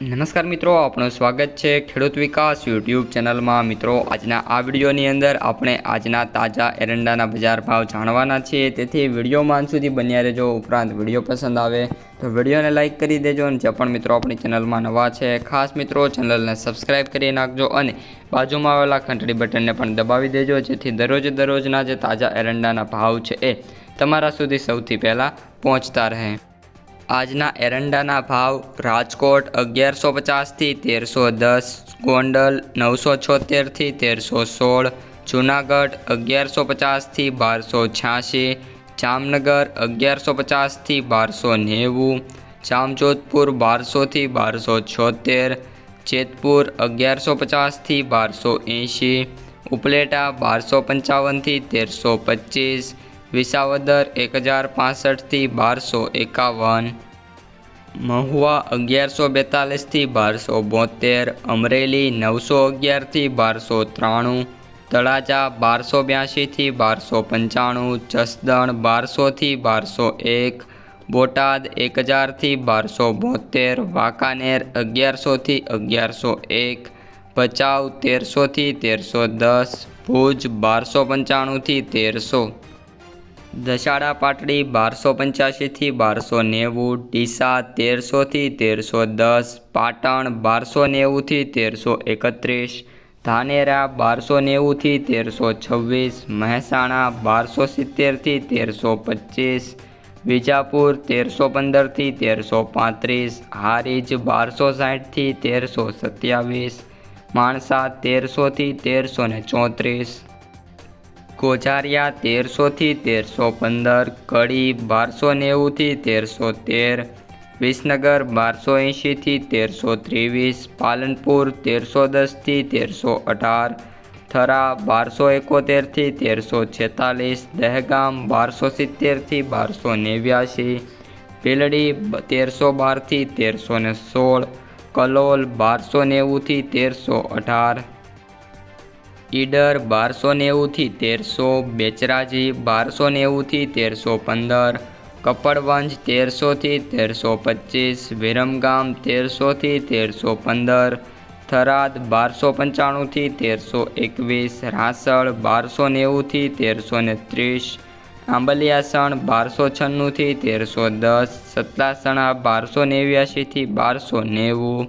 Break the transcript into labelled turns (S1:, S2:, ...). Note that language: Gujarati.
S1: નમસ્કાર મિત્રો આપણું સ્વાગત છે ખેડૂત વિકાસ યુટ્યુબ ચેનલમાં. મિત્રો, આજના આ વિડીયોની અંદર આપણે આજના તાજા એરંડાના બજાર ભાવ જાણવાના છીએ. તેથી વિડીયોમાં સુધી બન્યા રહેજો. ઉપરાંત વીડિયો પસંદ આવે તો વિડીયોને લાઇક કરી દેજો અને જે પણ મિત્રો આપણી ચેનલમાં નવા છે, ખાસ મિત્રો ચેનલને સબસ્ક્રાઇબ કરી નાખજો અને બાજુમાં આવેલા ઘંટડી બટનને પણ દબાવી દેજો, જેથી દરરોજ દરરોજના જે તાજા એરંડાના ભાવ છે એ તમારા સુધી સૌથી પહેલાં પહોંચતા રહે. આજના એરંડાના ભાવ રાજકોટ અગિયારસો પચાસથી તેરસો દસ, ગોંડલ નવસો છોતેરથી તેરસો સોળ, જુનાગઢ અગિયારસો પચાસથી બારસો છ્યાસી, જામનગર અગિયારસો પચાસથી બારસો નેવું, જામજોધપુર બારસોથી બારસો છોતેર, જેતપુર અગિયારસો પચાસથી બારસો એંશી, ઉપલેટા બારસો પંચાવનથી તેરસો પચીસ વિસાવદર એક હજાર પાસઠથી બારસો એકાવન. મહુવા અગિયારસો બેતાલીસથી બારસો બોતેર. અમરેલી નવસો અગિયારથી બારસો ત્રાણું. તળાજા બારસો બ્યાસીથી બારસો પંચાણું. જસદણ બારસોથી બારસો એક. બોટાદ એક હજારથી બારસો બોતેર. વાંકાનેર અગિયારસોથી અગિયારસો એક. ભચાઉ તેરસોથી તેરસો દસ. ભુજ બારસો પંચાણુંથી તેરસો દશાડા પાટડી બારસો પંચ્યાસીથી બારસો નેવું, ડીસા તેરસોથી તેરસો દસ, પાટણ બારસો નેવુંથી તેરસો એકત્રીસ, ધાનેરા બારસો નેવુંથી તેરસો છવ્વીસ, મહેસાણા બારસો સિત્તેરથી તેરસો પચીસ, વિજાપુર તેરસો પંદરથી તેરસો પાંત્રીસ, હારીજ બારસો સાઠથી તેરસો સત્યાવીસ, માણસા તેરસોથી તેરસો ને ચોત્રીસ કોજારિયા તેરસોથી તેરસો પંદર, કડી બારસો નેવુંથી તેરસો તેર, વિસનગર બારસો એંશીથી તેરસો ત્રેવીસ, પાલનપુર તેરસો દસથી તેરસો અઢાર, થરા બારસો એકોતેરથી તેરસો છેતાલીસ, દહેગામ બારસો સિત્તેરથી બારસો નેવ્યાસી પીલડી તેરસો બારથી તેરસો ને સોળ, કલોલ બારસો નેવુંથી તેરસો અઢાર ઈડર બારસો નેવુંથી તેરસો, બેચરાજી બારસો નેવુંથી તેરસો પંદર, કપડવંજ તેરસોથી તેરસો પચીસ, વિરમગામ તેરસોથી તેરસો પંદર, થરાદ બારસો પંચાણુંથી તેરસો એકવીસ, રાસળ બારસો નેવુંથી તેરસો ને ત્રીસ, આંબલિયાસણ બારસો છન્નુંથી તેરસો દસ, સતલાસણા બારસો નેવ્યાસીથી બારસો નેવું